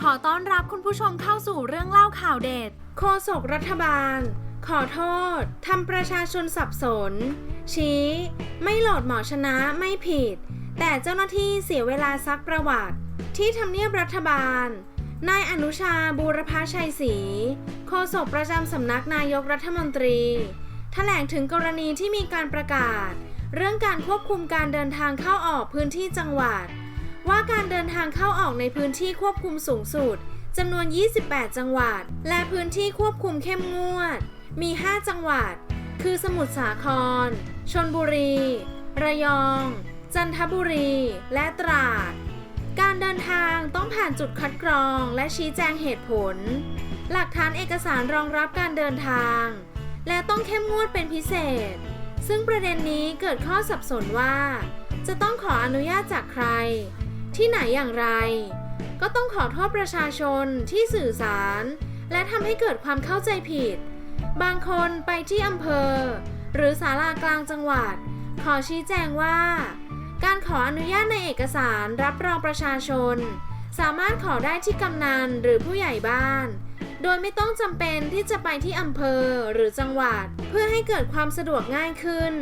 ขอต้อนรับคุณผู้ชมเข้าสู่เรื่องเล่าข่าวเด็ด โฆษกรัฐบาล ขอโทษทำประชาชนสับสน ชี้ ไม่โหลดหมอชนะไม่ผิด แต่เจ้าหน้าที่เสียเวลาซักประวัติ ที่ทำเนียบรัฐบาล นายอนุชาบูรพชัยศรีโฆษกประจำสำนักนายกรัฐมนตรีแถลงถึงกรณีที่มีการประกาศ เรื่องการควบคุมการเดินทางเข้าออกพื้นที่จังหวัด ว่าการเดินทางเข้าออกในพื้นที่ควบคุมสูงสุดจำนวน 28 จังหวัด และพื้นที่ควบคุมเข้มงวด มี 5 จังหวัด คือสมุทรสาคร ชนบุรี ระยอง จันทบุรี และตราด การเดินทางต้องผ่านจุดคัดกรองและชี้แจงเหตุผล หลักฐานเอกสารรองรับการเดินทาง และต้องเข้มงวดเป็นพิเศษ ซึ่งประเด็นนี้เกิดข้อสับสนว่า จะต้องขออนุญาตจากใคร ที่ไหนอย่างไร ก็ต้องขอโทษประชาชนที่สื่อสาร และทำให้เกิดความเข้าใจผิด บางคนไปที่อำเภอ หรือศาลากลางจังหวัด ขอชี้แจงว่า การขออนุญาตในเอกสารรับรองประชาชน สามารถขอได้ที่กำนันหรือผู้ใหญ่บ้านโดยไม่ต้องจำเป็นที่จะไปที่อำเภอหรือจังหวัด เพื่อให้เกิดความสะดวกง่ายขึ้น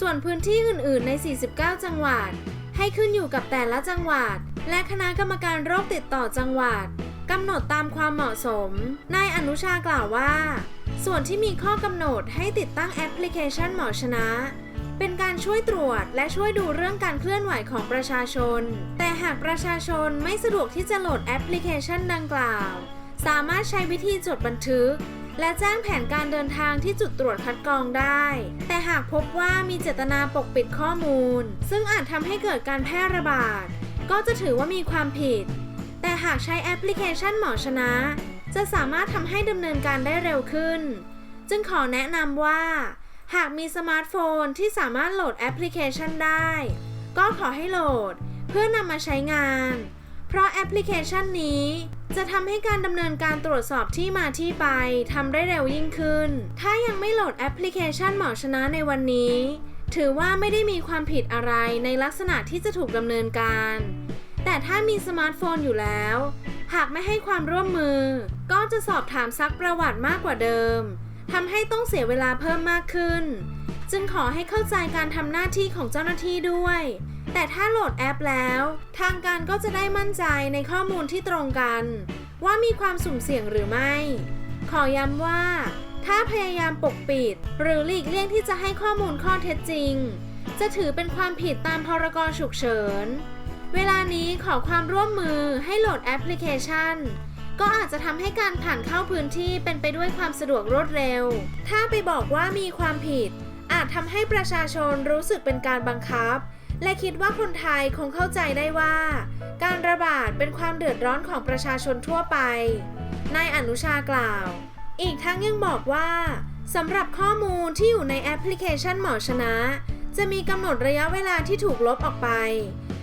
ส่วนพื้นที่อื่น ๆ ใน 49 จังหวัด ให้ขึ้นอยู่กับแต่ละจังหวัด และคณะกรรมการโรคติดต่อจังหวัดกำหนดตามความเหมาะสม นายอนุชากล่าวว่า ส่วนที่มีข้อกำหนดให้ติดตั้งแอปพลิเคชันหมอชนะ เป็นการช่วยตรวจและช่วยดูเรื่องการเคลื่อนไหวของประชาชน แต่หากประชาชนไม่สะดวกที่จะโหลดแอปพลิเคชันดังกล่าว สามารถใช้วิธีจดบันทึก และแจ้งแผนการเดินทางที่จุดตรวจคัดกรองได้ แต่หากพบว่ามีเจตนาปกปิดข้อมูล ซึ่งอาจทำให้เกิดการแพร่ระบาด ก็จะถือว่ามีความผิด แต่หากใช้แอปพลิเคชันหมอชนะ จะสามารถทำให้ดำเนินการได้เร็วขึ้น จึงขอแนะนำว่า หากมีสมาร์ทโฟนที่สามารถโหลดแอปพลิเคชันได้ ก็ขอให้โหลด เพื่อนำมาใช้งาน เพราะแอปพลิเคชันนี้ จะทำให้การดำเนินการตรวจสอบที่มาที่ไปทำได้เร็วยิ่งขึ้น ถ้ายังไม่โหลดแอปพลิเคชันหมอชนะในวันนี้ ถือว่าไม่ได้มีความผิดอะไรในลักษณะที่จะถูกดำเนินการ แต่ถ้ามีสมาร์ทโฟนอยู่แล้ว หากไม่ให้ความร่วมมือ ก็จะสอบถามซักประวัติมากกว่าเดิมทำให้ต้องเสียเวลาเพิ่มมากขึ้น จึงขอให้เข้าใจการทำหน้าที่ของเจ้าหน้าที่ด้วย แต่ถ้าโหลดแอปแล้ว ทางการก็จะได้มั่นใจในข้อมูลที่ตรงกัน ว่ามีความสุ่มเสี่ยงหรือไม่ ขอย้ำว่า ถ้าพยายามปกปิด หรือหลีกเลี่ยงที่จะให้ข้อมูลข้อเท็จจริง จะถือเป็นความผิดตามพรกฉุกเฉิน เวลานี้ขอความร่วมมือให้โหลดแอปพลิเคชันก็อาจจะทำให้การผ่านเข้าพื้นที่เป็นไปด้วยความสะดวกรวดเร็ว ถ้าไปบอกว่ามีความผิด อาจทำให้ประชาชนรู้สึกเป็นการบังคับ และคิดว่าคนไทยคงเข้าใจได้ว่า การระบาดเป็นความเดือดร้อนของประชาชนทั่วไป นายอนุชากล่าว อีกทั้งยังบอกว่าสำหรับข้อมูลที่อยู่ในแอปพลิเคชันหมอชนะ จะมีกำหนดระยะเวลาที่ถูกลบออกไป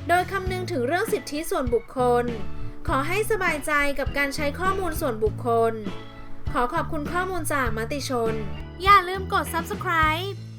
โดยคำนึงถึงเรื่องสิทธิส่วนบุคคล ขอให้สบายใจกับการใช้ข้อมูลส่วนบุคคล ขอขอบคุณข้อมูลจากมติชน อย่าลืมกด subscribe